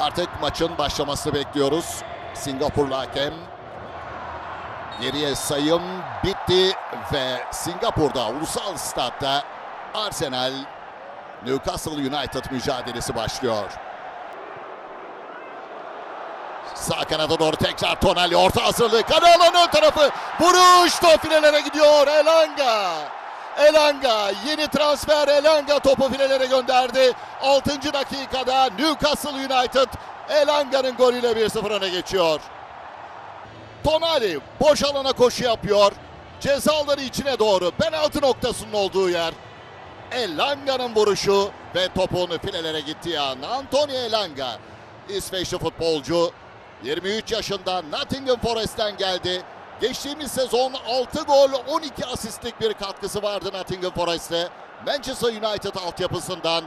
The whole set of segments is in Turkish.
Artık maçın başlamasını bekliyoruz. Singapurlu hakem. Geriye sayım bitti ve Singapur'da ulusal statta Arsenal Newcastle United mücadelesi başlıyor. Sağ kanada doğru tekrar Tonali orta hazırlığı. Kale alanı ön tarafı. Vuruş top filelere gidiyor. Elanga. Elanga yeni transfer Elanga topu filelere gönderdi. 6. dakikada Newcastle United Elanga'nın golüyle 1-0 öne geçiyor. Tonali boş alana koşu yapıyor. Cezaları içine doğru penaltı noktasının olduğu yer. Elanga'nın vuruşu ve topun filelere gittiği an Antonio Elanga İsveçli futbolcu 23 yaşında Nottingham Forest'ten geldi. Geçtiğimiz sezon 6 gol 12 asistlik bir katkısı vardı Nottingham Forest'te. Manchester United altyapısından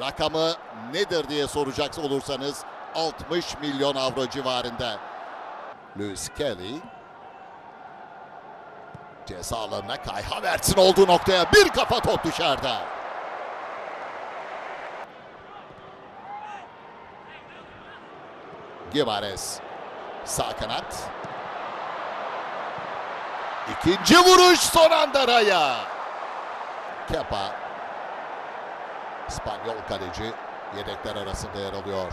rakamı nedir diye soracak olursanız 60 milyon avro civarında. Lewis Kelly ceza alanına Kai Havertz'in olduğu noktaya bir kafa top dışarıda. Gimares sağ kanat. İkinci vuruş son anda Raya. Kepa. İspanyol kaleci yedekler arasında yer alıyor.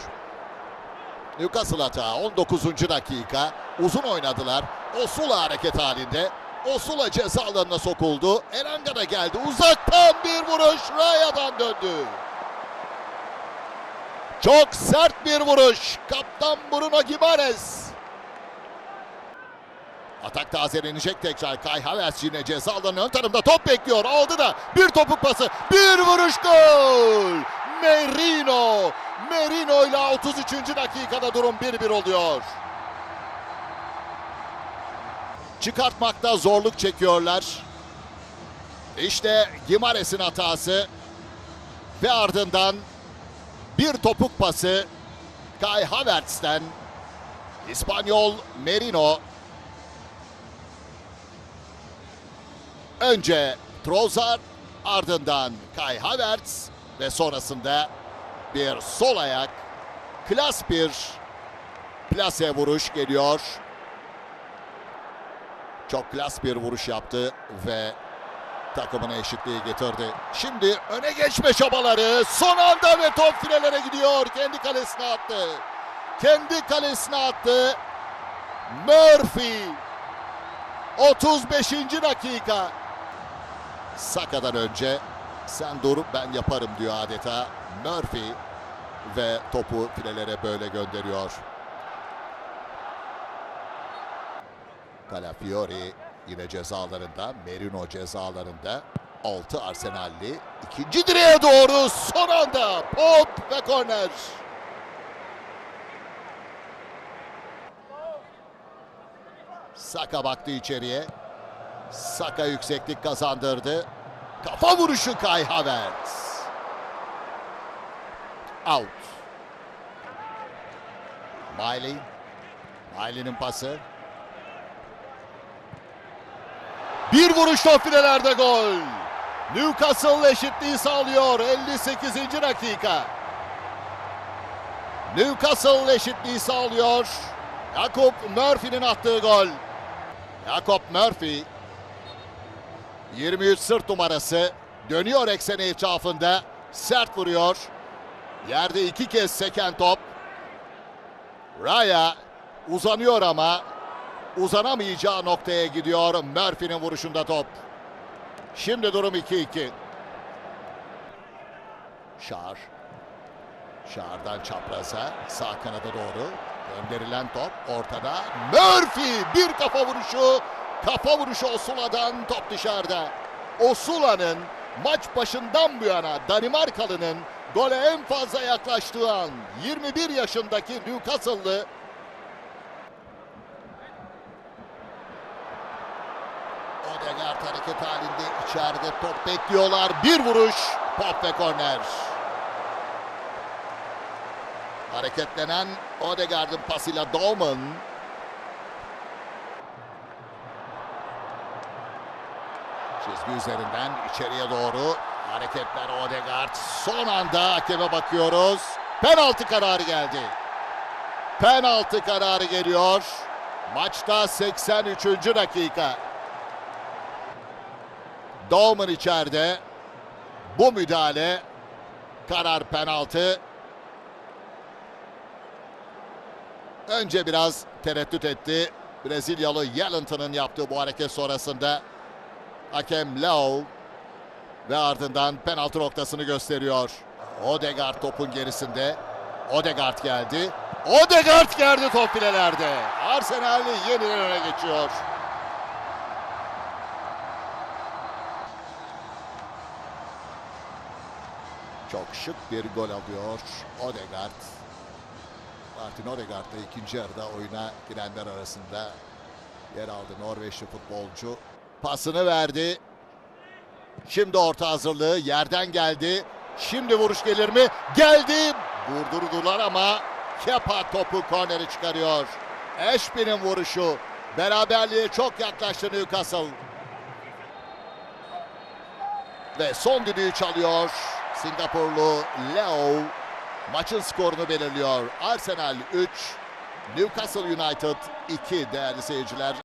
Newcastle hata 19. dakika. Uzun oynadılar. Osula hareket halinde. Osula ceza alanına sokuldu. Elanga da geldi. Uzaktan bir vuruş. Raya'dan döndü. Çok sert bir vuruş. Kaptan Bruno Gimares. Atak tazelenecek tekrar. Kai Havertz yine ceza alanının ön tarafında top bekliyor. Aldı da bir topuk pası. Bir vuruş gol. Merino. Merino ile 33. dakikada durum 1-1 oluyor. Çıkartmakta zorluk çekiyorlar. İşte Gimares'in hatası. Ve ardından bir topuk pası Kai Havertz'ten İspanyol Merino önce Trossard ardından Kai Havertz ve sonrasında bir sol ayak klas bir plase vuruş geliyor. Çok klas bir vuruş yaptı ve takımına eşitliği getirdi. Şimdi öne geçme çabaları son anda ve top filelere gidiyor. Kendi kalesine attı. Kendi kalesine attı. Murphy 35. dakika. Saka'dan önce sen dur ben yaparım diyor adeta Murphy ve topu filelere böyle gönderiyor. Calafiori yine cezalarında, Merino cezalarında. 6 Arsenalli. ikinci direğe doğru son anda pop ve korner. Saka baktı içeriye. Saka yükseklik kazandırdı. Kafa vuruşu Kai Havertz. Out. Miley. Miley'nin pası. Bir vuruşla filelerde gol. Newcastle eşitliği sağlıyor 58. dakika. Newcastle eşitliği sağlıyor. Jakob Murphy'nin attığı gol. Jakob Murphy 23 sırt numarası dönüyor ekseni etrafında sert vuruyor. Yerde iki kez seken top. Raya uzanıyor ama uzanamayacağı noktaya gidiyor. Murphy'nin vuruşunda top. Şimdi durum 2-2. Şar. Şar'dan çapraza sağ kanada doğru gönderilen top ortada. Murphy bir kafa vuruşu. Kafa vuruşu Osula'dan top dışarıda. Osula'nın maç başından bu yana Danimarkalı'nın gole en fazla yaklaştığı an 21 yaşındaki Newcastle'lı Odegaard hareket halinde içeride top bekliyorlar. Bir vuruş pop ve korner. Hareketlenen Odegaard'ın pasıyla Dolman. Çizgi üzerinden içeriye doğru hareketler Odegaard. Son anda hakeme bakıyoruz. Penaltı kararı geldi. Penaltı kararı geliyor. Maçta 83. dakika. Dowman içeride. Bu müdahale karar penaltı. Önce biraz tereddüt etti. Brezilyalı Yellington'ın yaptığı bu hareket sonrasında hakem Leo ve ardından penaltı noktasını gösteriyor. Odegaard topun gerisinde. Odegaard geldi. Odegaard geldi top filelerde. Arsenal yeniden öne geçiyor. Çok şık bir gol alıyor Odegaard. Martin Odegaard da ikinci yarıda oyuna girenler arasında yer aldı Norveçli futbolcu. Pasını verdi. Şimdi orta hazırlığı yerden geldi. Şimdi vuruş gelir mi? Geldi. Vurdurdular ama Kepa topu korneri çıkarıyor. Ashby'nin vuruşu. Beraberliğe çok yaklaştı Newcastle. Ve son düdüğü çalıyor. Singapurlu Leo maçın skorunu belirliyor. Arsenal 3, Newcastle United 2 değerli seyirciler.